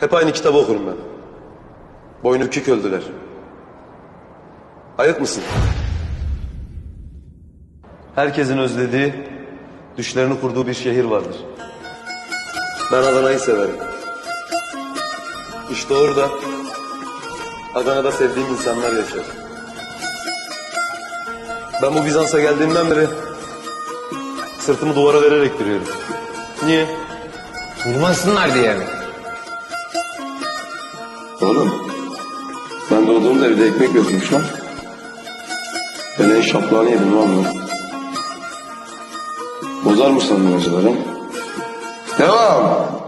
Hep aynı kitabı okurum ben. Boynu bükük öldüler. Ayık mısın? Herkesin özlediği, düşlerini kurduğu bir şehir vardır. Ben Adana'yı severim. İşte orada Adana'da sevdiğim insanlar yaşar. Ben bu Bizans'a geldiğimden beri sırtımı duvara vererek duruyorum. Niye? Vurmasınlar diye mi? Oğlum, ben doğduğumda evde ekmek lan. Ben en şaplağını yedim lan ben. Bozar mı sandın acıları? Devam.